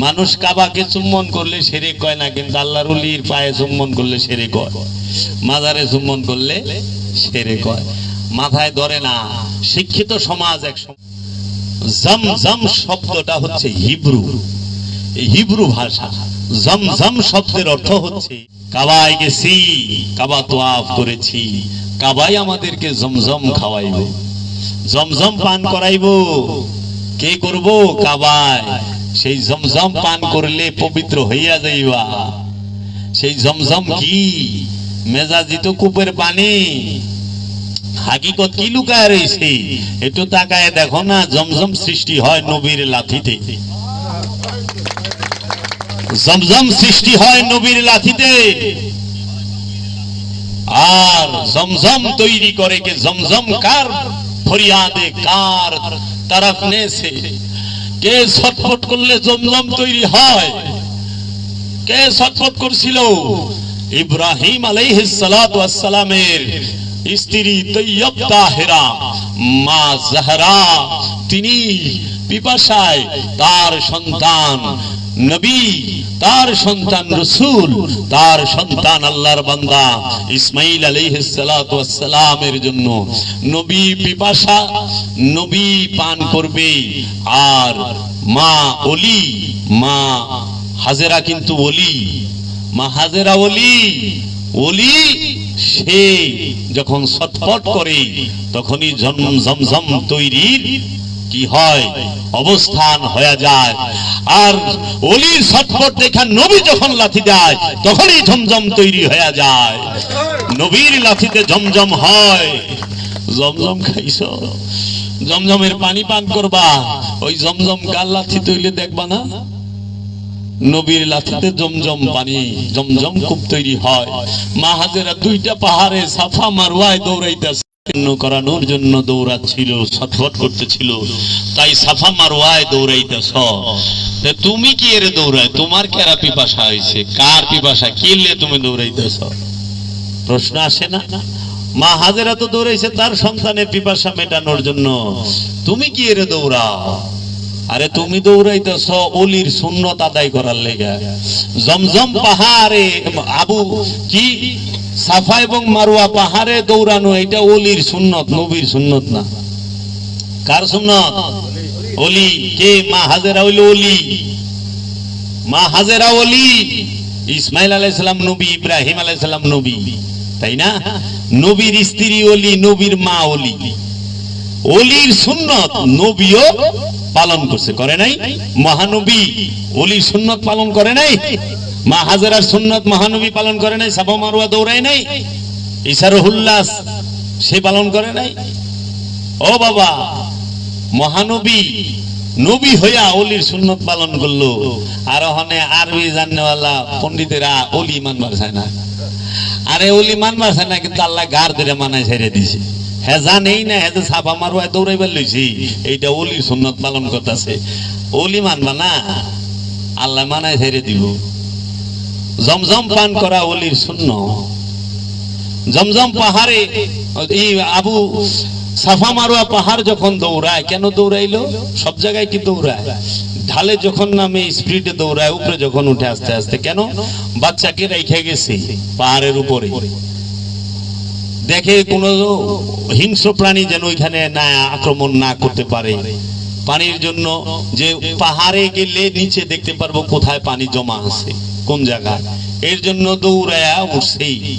মানুষ কাবাকে চুম্বন করলে সেরে কয় না, কিন্তু আল্লাহর উলির পায়ে চুম্বন করলে সেরে কয়। মাজারে চুম্বন করলে সেরে কয়। মাথায় ধরে না, শিক্ষিত সমাজ এক সম- জমজম শব্দটা হচ্ছে হিব্রু। হিব্রু ভাষা, জমজম শব্দের অর্থ হচ্ছে কাবায় গেছি কাবা তোয়াফ করেছি, কাবাই আমাদেরকে জমজম খাওয়াইব। জমজম পান করাইব। কে করব? কাবায়। সেই জমজম পান করলে পবিত্র হইয়া যাইবা। সেই জমজম কি? মেজাজি তো কূপের পানি। হাকিকত কি লুকায় রয়েছে একটু তাকায় দেখো না জমজম সৃষ্টি হয় নবীর লাথিতে। জমজম সৃষ্টি হয় নবীর লাথিতে। আর জমজম তৈরি করে কে? জমজম কার? ফরিয়াদে কার? তরফ নেছে। কে ছটফট করলে জমজম তৈরি হয়? কে ছটফট করছিল? ইব্রাহিম আলাইহিসালামের স্ত্রী তৈয়ব তাহেরা, মা জাহরা। তিনি পিপাসায় তার সন্তান নবী, তার সন্তান রসুল, তার সন্তান আল্লাহর বান্দা ইসমাইল সালাতু জন্য। নবী পিপাসা, নবী পান করবে। আর মা ওলি, মা হাজেরা কিন্তু ওলি। মা হাজেরা ওলি ওলি সে যখন ছটফট করে, তখনই জম জমজম তৈরির কি হয়, অবস্থান হয়ে যায়। আর অলির ছটফট দেখা নবী যখন লাথি দেয়, তখনই ঝমঝম তৈরি হয়ে যায়। নবীর লাথিতে জমজম হয়। জমজম খাইছ? জমজমের পানি পান করবা। ওই জমজম কার লাথি তৈলে দেখবা না? নবীর লাথিতে জমজম পানি জমজম খুব তৈরি হয়। মা হাজেরা দুইটা পাহাড়ে সাফা মারওয়ায় দৌড়াইতেছে। করানোর জন্য দৌড়াচ্ছিল, ছটফট করতেছিল। তাই সাফা দৌড়াইতেছ তা তুমি কি এর দৌড়ায়? তোমার কেরা পিপাসা হয়েছে কার পিপাসা? কিনলে তুমি দৌড়াইতেছ প্রশ্ন আসে না? মা হাজেরা তো দৌড়াইছে, তার সন্তানের পিপাসা মেটানোর জন্য। তুমি কি এর দৌড়াও? আরে তুমি দৌড়াইতেছ অলির সুন্নত আদায় করার লেগে। জমজম পাহাড়ে, আবু, কি সাফা এবং মারুয়া পাহাড়ে দৌড়ানো, এটা অলির সুন্নত, নবীর সুন্নত না। কার সুন্নত? অলি। কে? মা হাজেরা হইল অলি। মা হাজেরা অলি। ইসমাইল আলাইসালাম নবী, ইব্রাহিম আলাইসালাম নবী। তাই না? নবীর স্ত্রী অলি, নবীর মা অলি। অলির সুন্নত নবীও পালন করছে, করে নাই? মহানবী অলির সুন্নত পালন করে নাই? মা হাজারার সুন্নত মহানবী পালন করে নাই সাফা মারুয়া দৌড়ায় নাই ইসারুল্লাস সে পালন করে নাই। ও বাবা, মহানবী নবী হইয়া অলির সুন্নত পালন করল। আর ওখানে আরবি জাননেওয়ালা পন্ডিতেরা অলি মানবার চায় না। আরে অলি মানবার চায় না, কিন্তু আল্লাহ গার ধরে মানায় ছেড়ে দিছে হ্যাঁ জানেই না হ্যাঁ ছাপা মারুয়া দৌড়াইবার লইছি, এইটা অলির সুন্নত পালন করতেছে। অলি মানবা না, আল্লাহ মানায় ছেড়ে দিব। জমজম পান করা অলির শূন্য। জমজম পাহাড়ে আবু সাফা মারুয়া পাহাড় যখন দৌড়ায়, কেন দৌড়াইলো? সব জায়গায় কি দৌড়ায়? ঢালে যখন নামে, স্পিডে দৌড়ায়, উপরে যখন উঠে আস্তে আস্তে, কেন? বাচ্চাকে রেখে গেছে পাহাড়ের উপরে। দেখে কোন হিংস্র প্রাণী যেন ওইখানে না, আক্রমণ না করতে পারে। পানির জন্য যে পাহাড়ে গেলে নিচে দেখতে পারব কোথায় পানি জমা আছে। কোন জায়গায় এর জন্য দৌড়ায়া উঠছেই।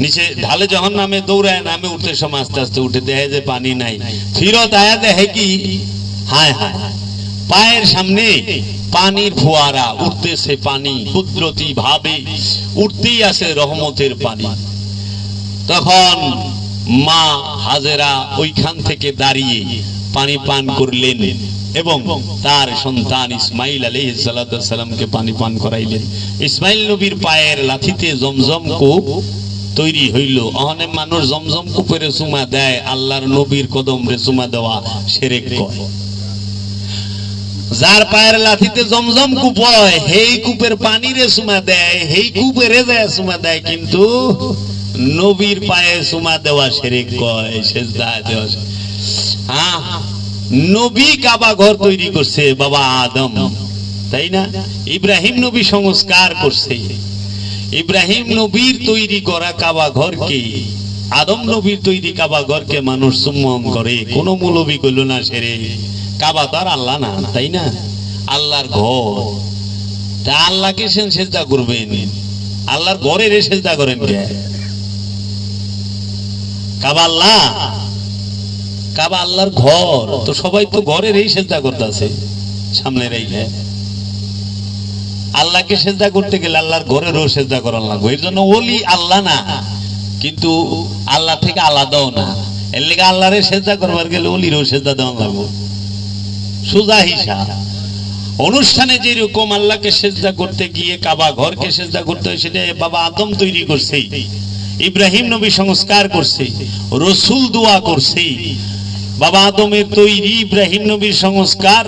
নিচে ঢালে যখন নামে, দৌড়ায় নামে উঠতে সময় আস্তে আস্তে উঠে দেখে যে পানি নাই। ফিরত আয়া দেখে কি? হায় হায়। পায়ের সামনে পানির ফোয়ারা, উঠতেছে পানি, কুদরতি ভাবে উঠতেই আসে রহমতের পানি। তখন মা হাজেরা ওইখান থেকে দাঁড়িয়ে পানি পান করলেন এবং তার সন্তান ইসমাইল আলী সালামকে পানি পান করাইলেন। ইসমাইল নবীর পায়ের লাথিতে জমজম কূপ তৈরি হইল। অহনে মানুষ জমজম কূপের চুমা দেয়, আল্লাহর নবীর কদম রে চুমা দেওয়া কয় যার পায়ের লাথিতে জমজম কূপ হয়, সেই কূপের পানি রে চুমা দেয়, সেই কূপের যায় সুমা দেয়, কিন্তু নবীর পায়ে চুমা দেওয়া সেরেক কয় সেজদা দেওয়া হ্যাঁ নবী কাবা ঘর তৈরি করছে বাবা আদম, তাই না? ইব্রাহিম নবী সংস্কার করছে। ইব্রাহিম নবীর তৈরি করা কাবা ঘরকে, আদম নবীর তৈরি কাবা ঘরকে মানুষ চুম্বন করে। কোন মৌলবী কইল না, সেরে, কাবা তো আর আল্লাহ না তাই না? আল্লাহর ঘর। তা আল্লাহকে সেন সেজদা করবেন? আল্লাহর ঘরের সেজদা করেন কাবা আল্লাহ। কাবা আল্লাহর ঘর। তো সবাই তো ঘরের এই সেজদা করতেছে। সামনে রেখে আল্লাহকে সেজদা করতে গেলে আল্লাহর ঘরেরও সেজদা করার লাগবে। এর জন্য ওলি আল্লাহ না। কিন্তু আল্লাহ থেকে আলাদাও না। এর লেগে আল্লাহরে সেজদা করবার গেলে ওলিরও সেজদা দেওয়া লাগবে। সুজা হিসাব। অনুষ্ঠানে যেরকম আল্লাহকে সেজদা করতে গিয়ে কাবা ঘরকে সেজদা করতে হয়, সেটা বাবা আদম তৈরি করছে। ইব্রাহিম নবী সংস্কার করছে। রসুল দোয়া করছে। বাবা আদমের তৈরি ইব্রাহিম নবীর সংস্কার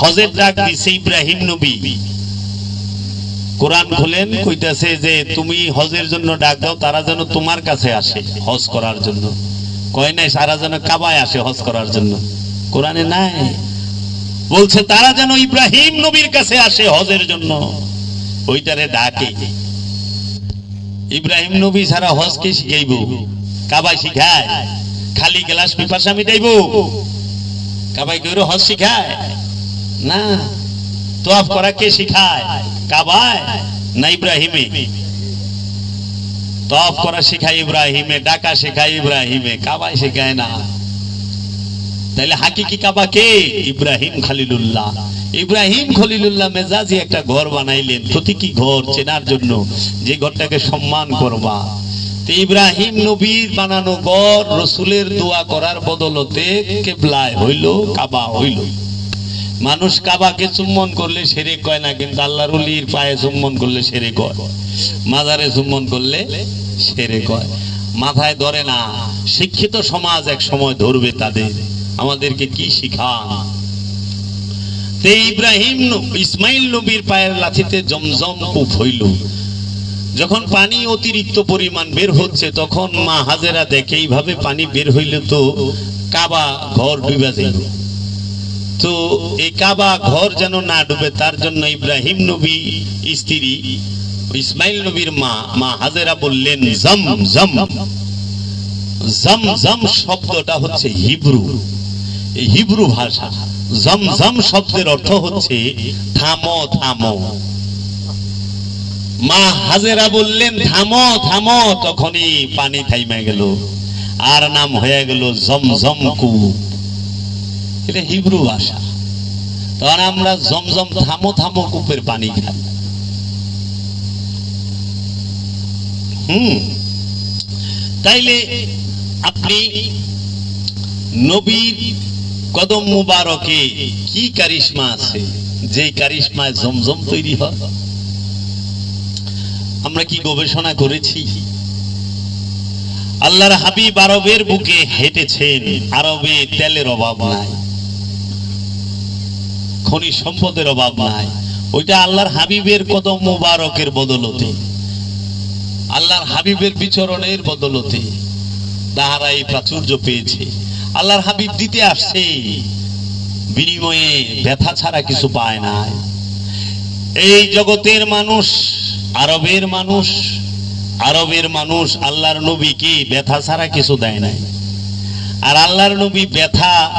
হজের ডাক দিছে ইব্রাহিম নবী। কোরআন খুলেন, কইতাছে যে তুমি হজের জন্য ডাক দাও, তারা যেন তোমার কাছে আসে হজ করার জন্য। কয় নাই সারা যেন কাবায় আসে হজ করার জন্য। কোরআনে নাই। বলছে, তারা যেন ইব্রাহিম নবীর কাছে আসে হজের জন্য। ওইটারে ডাকে। ইব্রাহিম নবী ছাড়া হজকে শিখাইব? কাবাই শিখায়। খালি গ্লাস পিপাসা মিটাইব কাবাই কেউ হজ শিখায়? না। তোয়াফ করা কে শিখায়? কাবায় না ইব্রাহিমে? তফ করা শিখায় ইব্রাহিমে, ডাকা শেখায় ইব্রাহিমে কাবায় শেখায় না। তাহলে হাকিকি কাবা কে? ইব্রাহিম খালিলুল্লাহ। ইব্রাহিম খলিলুল্লাহ মেজাজি একটা ঘর বানাইলেন। প্রতীকী ঘর চেনার জন্য যে ঘরটাকে সম্মান করবা। তো ইব্রাহিম নবীর বানানো ঘর রসুলের দোয়া করার বদলতে কেবলায় হইল, কাবা হইল। মানুষ কাবাকে চুম্বন করলে সেরে কয় না, কিন্তু আল্লাহর উলির পায়ে চুম্বন করলে সেরে কয়। মাজারে চুম্বন করলে সেরে কয়। মাথায় ধরে না, শিক্ষিত সমাজ এক সময় ধরবে তাদের। আমাদেরকে কি শিখান? তে ইব্রাহিম ইসমাইল নবীর পায়ের লাথিতে জমজম কূপ হইল। যখন পানি অতিরিক্ত পরিমাণ বের হচ্ছে, তখন মা হাজেরা দেখে, এইভাবে পানি বের হইলে তো কাবা ঘর ডুবে তো এই কাবা ঘর যেন না ডুবে, তার জন্য ইব্রাহিম নবী স্ত্রী, ইসমাইল নবীর মা মা হাজেরা বললেন, জম জম। জম জম শব্দটা হচ্ছে হিব্রু। হিব্রু ভাষা। জম জম শব্দের অর্থ হচ্ছে, থামো থামো। মা হাজেরা বললেন থামো থামো তখনই পানি থাইমে গেল। আর নাম হয়ে গেল জমজম কূপ এটা হিব্রু ভাষা। তখন আমরা জমজম থামো থামো কূপের পানি খাই হুম। তাইলে আপনি নবীর কদম মুবারকে কি কারিশমা আছে? যে কারিশমায় জমজম তৈরি হয়। আমরা কি গবেষণা করেছি? আল্লাহর হাবিব আরবের বুকে হেঁটেছেন। আরবে তেলের অভাব নাই। খনি সম্পদের অভাব নাই। ওইটা আল্লাহর হাবিবের কদম মুবারকের বদলতে। আল্লাহর হাবিবের বিচরণের বদলতে তাহারা এই প্রাচুর্য পেয়েছে। আল্লাহর হাবিব দিতে আসছে। বিনিময়ে ব্যথা ছাড়া কিছু পায় না এই জগতের মানুষ আরবের মানুষ আরবের মানুষ আল্লাহর নবী কি ব্যথা ছাড়া কিছু দেয় নাই? আর আল্লাহর নবী ব্যথা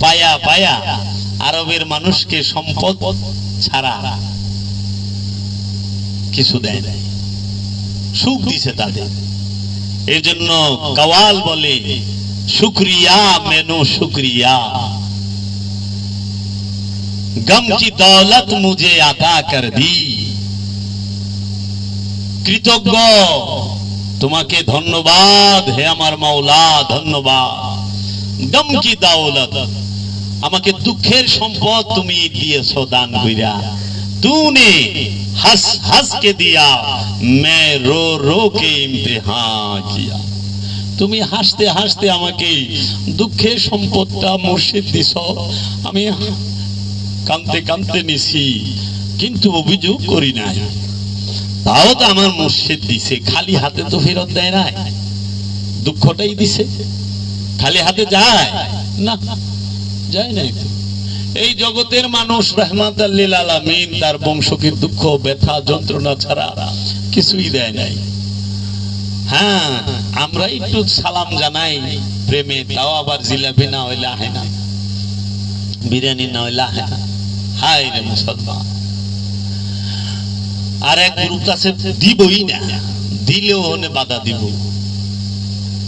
পায়া পায়া আরবের মানুষকে সম্পদ ছাড়া কিছু দেয় নাই। সুখ দিছে তাদের। এই জন্য কওয়াল বলে, শুক্রিয়া মেনু শুক্রিয়া। গমচি দৌলত মুঝে আতা কর দি। কৃতজ্ঞ। তোমাকে ধন্যবাদ, হে আমার মাওলা, ধন্যবাদ। দমকি দাওলাত। আমাকে দুঃখের সম্পদ তুমি দিয়েছ দান হইয়া তুনে হাস হাস কে দিয়া মে রো রো কে ইমতিহা কিয়া। তুমি হাসতে হাসতে আমাকে দুঃখের সম্পদটা মসজিদ দিছ। আমি কানতে কানতে নিছি, কিন্তু অভিযোগ করি নাই। তাও তো আমার মুর্শিদ দিছে, খালি হাতে তো ফেরত দেয় নাই। দুঃখটাই দিছে, খালি হাতে যায়? না, যায় নাই এই জগতের মানুষ রহমাত আলামিন, তার বংশকে দুঃখ, ব্যথা, যন্ত্রণা ছাড়া কিছুই দেয় নাই। হ্যাঁ আমরা একটু সালাম জানাই প্রেমে, তাও আবার জিলাপি না হইলে আহে না। বিরিয়ানি না হইলে আহে না। হায় রে মুসলমান। আর এক গ্রুপ আছে দিবই না। দিলেও হনে বাধা দিব।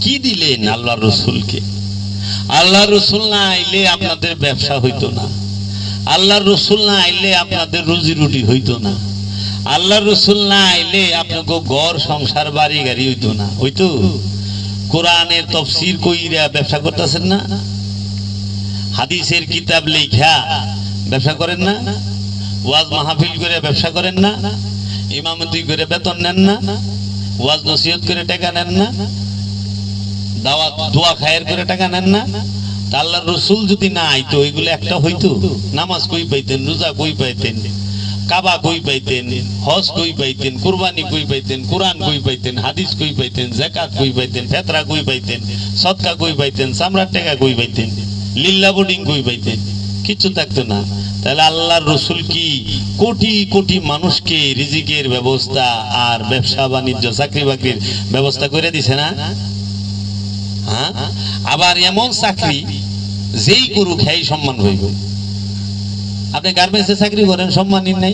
কি দিলেন আল্লাহ রসুলকে? আল্লাহ রসুল না আইলে আপনাদের ব্যবসা হইতো না। আল্লাহ রসুল না আইলে আপনাদের রুজি রুটি হইতো না। আল্লাহ রসুল না আইলে আপনাকে ঘর, সংসার, বাড়ি, গাড়ি হইতো না। হইতো কোরআনের তফসির কইরা ব্যবসা করতেছেন না? হাদিসের কিতাব লেখা ব্যবসা করেন না? ওয়াজ মাহফিল করে ব্যবসা করেন না? ইমামতি করে বেতন নেন না ওয়াজ নসিহত করে টাকা নেন না দাওয়াত দোয়া খায়ের করে টাকা নেন না তা আল্লাহর রসুল যদি না আইতো এগুলো একটা হইতো নামাজ কই পাইতেন রোজা কই পাইতেন কাবা কই পাইতেন হজ কই পাইতেন কুরবানি কই পাইতেন কোরআন কই পাইতেন হাদিস কই পাইতেন জাকাত কই পাইতেন ফেতরা কই পাইতেন সদকা কই পাইতেন চামড়ার টাকা কই পাইতেন লিল্লা বোর্ডিং কই পাইতেন কিছু থাকতো না তাহলে আল্লাহর রসুল কি? কোটি কোটি মানুষকে রিজিকের ব্যবস্থা আর ব্যবসা বাণিজ্য, চাকরি বাকরির ব্যবস্থা করে দিছে না? হ্যাঁ? আবার এমন চাকরি যেই করুক হ্যাঁ সম্মান হইব। আপনি গার্মেন্টসে চাকরি করেন সম্মানই নাই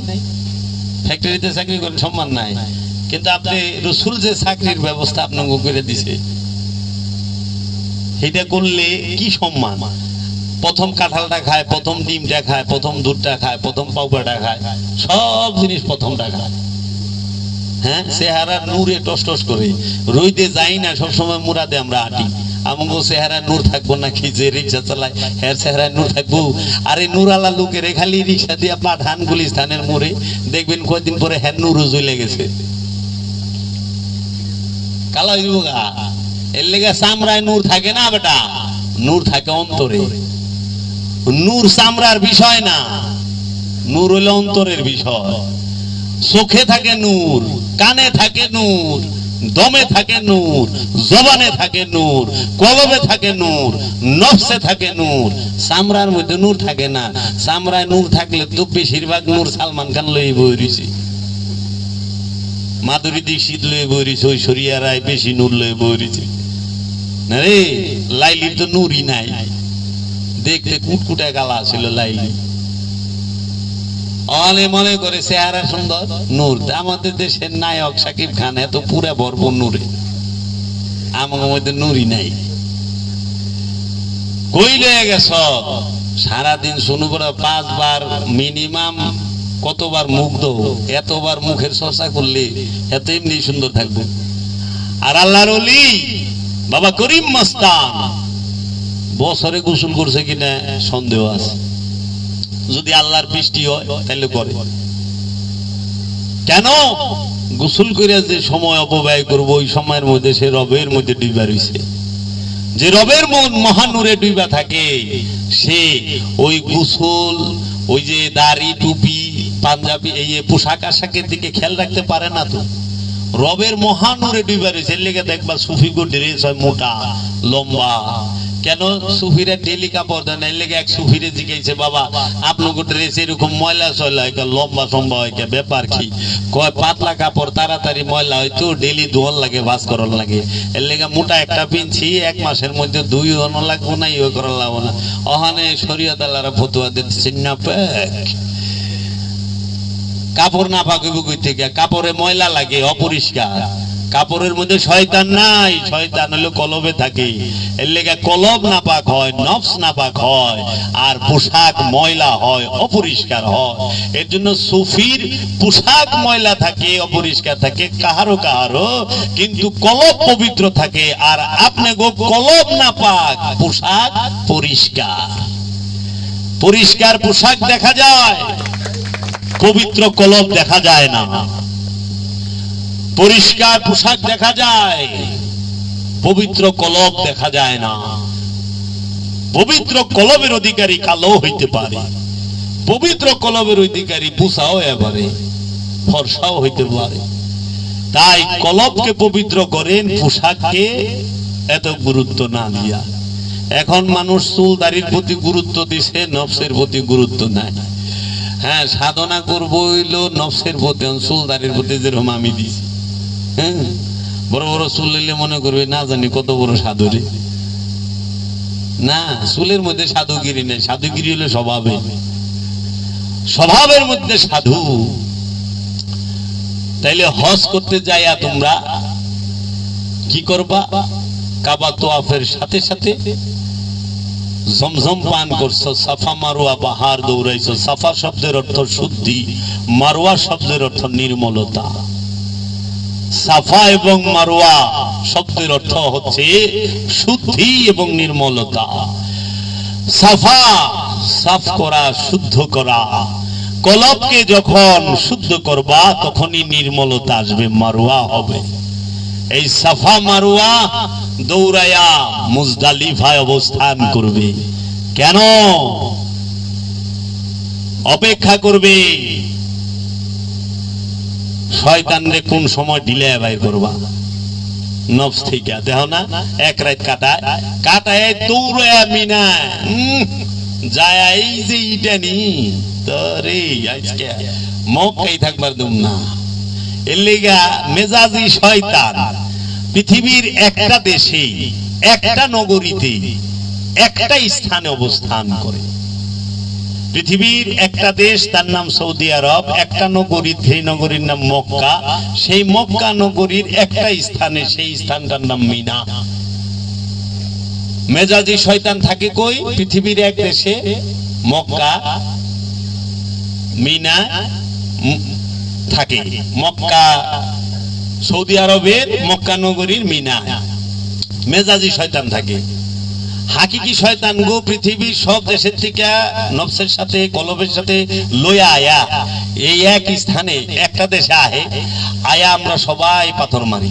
ফ্যাক্টরিতে চাকরি করেন, সম্মান নাই। কিন্তু আপনি রসুল যে চাকরির ব্যবস্থা আপনাকে করে দিছে সেটা করলে কি সম্মান? প্রথম কাঁঠালটা খায়, প্রথম ডিমটা খায়, প্রথম দুধটা খায়, প্রথম পাউডারটা খায়, সব জিনিস প্রথমটা খায়। হ্যাঁ? চেহারা নূরে টস করে। রইতে যাই না, সবসময় মুরাদে আমরা আটি। আমাকে চেহারা নূর থাকব নাকি যে রিক্সা চালায় হ্যাঁ চেহারা নূর থাকব? আরে নূরালা লোকের খালি রিক্সা দিয়ে পাঠান গুলিস্তানের মোড়ে। দেখবেন কয়দিন পরে হ্যাঁ নূরও জ্বলে গেছে। কালো এর লেগে চামড়ায় নূর থাকে না বেটা। নূর থাকে অন্তরে। নূর চামড়ার বিষয় না, নূর হইলে অন্তরের বিষয়। চোখে থাকে নূর, কানে থাকে নূর, দমে থাকে নূর, জবানে থাকে নূর কলবে থাকে নূর, নফসে থাকে নূর, চামড়ার মধ্যে নূর থাকে না। চামড়ায় নূর থাকলে তো বেশিরভাগ নূর সালমান খান লই বই মাধুরী দীক্ষিত লই বই রয়েছে, ঐশ্বরিয়া রায় বেশি নূর লই বই রয়েছে। না রে লাইলির তো নূরই নাই। দেখতে কুটকুটে গালা ছিল লাইলি অনে মনে করে চেহারা সুন্দর। নূর, আমাদের দেশের নায়ক সাকিব খান এত পুরা ভরপুর নূরে। আমার মধ্যে নুরই নাই। কই লয়ে গেছ? সারাদিন শুনু করে পাঁচবার মিনিমাম কতবার দো এতবার মুখের চর্চা করলে এত এমনি সুন্দর থাকবে। আর আল্লাহর বাবা করিম মস্তান। বছরে গোসল করছে কিনা সন্দেহ আছে। যদি আল্লাহর বৃষ্টি হয়, তাহলে করে কেন? গোসল করে যে সময় অপব্যয় করব, ওই সময়ের মধ্যে সে রবের মধ্যে ডুবা রয়েছে যে রবের মন মহানুরে ডুবা থাকে, সে ওই গোসল, ওই যে দাড়ি, টুপি, পাঞ্জাবি, এই পোশাক আশাকের দিকে খেয়াল রাখতে পারে না তো? রবের মহানুরে ডুবা রয়েছে লেগে দেখবা সুফি গো ড্রেস হয় মোটা, লম্বা। কেন সুফিরে ডেলি কাপড় দেন এর লেগে এক সুফিরে জিজ্ঞাসা, বাবা আপনাকে ড্রেস এরকম ময়লা সয়লা হয় লম্বা সম্বা হয় ব্যাপার কি? কয়, পাতলা কাপড়, তাড়াতাড়ি ময়লা হয় তো ডেলি ধোয়ার লাগে বাস করার লাগে। এর লেগে মোটা একটা পিনছি, এক মাসের মধ্যে দুই হনো লাগবো না ইয়ে করার লাগবো না। অহানে শরীয়ত আল্লাহরা ফতুয়া দিচ্ছেন না প্যাক কাপড় না পাকিব কই থেকে? কাপড়ে ময়লা লাগে, অপরিষ্কার। কাপড়ের মধ্যে শয়তান নাই, শয়তান হলো কলবে থাকে। এর লেগে কলব না পাক হয়, নফস না পাক হয়, আর পোশাক ময়লা হয়, অপরিষ্কার হয়। এর জন্য সুফির পোশাক ময়লা থাকে, অপরিষ্কার থাকে, কাহারো কাহারো। কিন্তু কলব পবিত্র থাকে, আর আপনি গো কলব না পাক পোশাক পরিষ্কার। পরিষ্কার পোশাক দেখা যায়, পবিত্র কলব দেখা যায় না। পরিষ্কার পোশাক দেখা যায়, পবিত্র কলব দেখা যায় না। পবিত্র কলবের অধিকারী কালো হইতে পারে, পবিত্র কলবের অধিকারী পুষাও এবারে, ফর্সাও হইতে পারে। তাই কলবকে পবিত্র করেন, পোশাককে এত গুরুত্ব না দিয়া। এখন মানুষ চুল দাড়ির প্রতি গুরুত্ব দিছে, নফসের প্রতি গুরুত্ব নাই। হ্যাঁ সাধনা করব নফসের প্রতি চুল দাড়ির প্রতি যেরকম আমি দিছি। বড় বড় চুল নিলে মনে করবে, না জানি কত বড় সাধু রে। না, চুলের মধ্যে সাধুগিরি নেই। সাধুগিরি হলো স্বভাবে স্বভাবের মধ্যে সাধু। তাইলে হজ করতে যাইয়া তোমরা কি করবা? কাবা তোয়াফের সাথে সাথে জমজম পান করছ, সাফা মারোয়া বাহার দৌড়াইছো। সাফা শব্দের অর্থ শুদ্ধি, মারোয়া শব্দের অর্থ নির্মলতা। সাফা এবং মারোয়া শব্দের অর্থ হচ্ছে শুদ্ধি এবং নির্মলতা। সাফা, সাফ করা, শুদ্ধ করা। কলবকে যখন শুদ্ধ করবা, তখনই নির্মলতা আসবে মারোয়া হবে। এই সাফা মারুয়া দৌড়াইয়া মুজদালিফায় অবস্থান করবে। কেন? অপেক্ষা করবে। শয়তানরে কোন সময় ডিলে বাইর করবা? নফস থেকে দেহ না, এক রাত কাটায় কাটায় দৌড়ায় মিনা যায় এই যে ইটা নি তরে আজকে মক্কাই থাকবার দুম না। এর লেগা মেজাজি শয়তান, পৃথিবীর একটা দেশে, একটা নগরীতে, একটা স্থানে অবস্থান করে। পৃথিবীর একটা দেশ, তার নাম সৌদি আরব, একটা নগরী সেই নগরীর নাম মক্কা। সেই মক্কা নগরীর একটা স্থানে, সেই স্থানটার নাম মিনা। মেজাজি শয়তান থাকে কই? পৃথিবীর এক দেশে, মক্কা। মিনা থাকে। মক্কা, সৌদি আরবের মক্কা নগরীর মিনা। মেজাজি শয়তান থাকে। হাকিকি শয়তান গো পৃথিবীর সব দেশের থেকে নফসের সাথে, কলবের সাথে লইয়া আয়া। এই এক স্থানে একটা দেশে আহে, আয়া আমরা সবাই পাথর মারি।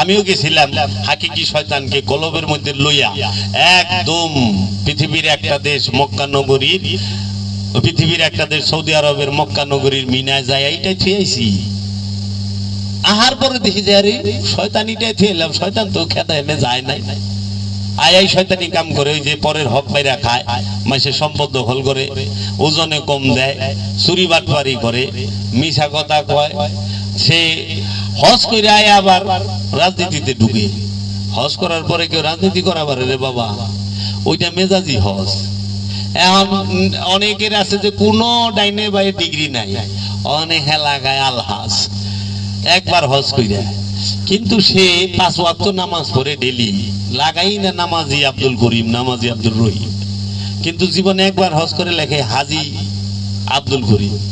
আমিও গেছিলাম হাকিকি শয়তানকে কলবের মধ্যে লইয়া। একদম পৃথিবীর একটা দেশ মক্কা নগরীর, পৃথিবীর একটা দেশ সৌদি আরবের মক্কা নগরীর মিনায় যায়, এইটাই থুয়েছি আহার পরে দেখি যে আরে শয়তানিটাই থুয়েলাম শয়তান তো খেতা এনে যায় নাই। আয় আই শয়তানি কাম করে, ওই যে পরের হক পাইরা খায়, মাসে সম্পদ দখল করে, ওজনে কম দেয়, চুরি বাটপারি করে মিশা কথা কয়, সে হজ করে আয় আবার রাজনীতিতে ঢুকে। হজ করার পরে কেউ রাজনীতি করা পারে রে বাবা, ওইটা মেজাজি হজ। এখন অনেকের আছে যে কোনো ডাইনে বাইরে ডিগ্রি নাই, অনেক এলাকায় আলহাজ, একবার হজ কইরা। কিন্তু সে পাঁচ ওয়াক্ত নামাজ পড়ে ডেলি লাগাই না নামাজি আব্দুল করিম, নামাজি আব্দুল রহিম। কিন্তু জীবনে একবার হজ করে লেখে হাজি আব্দুল করিম।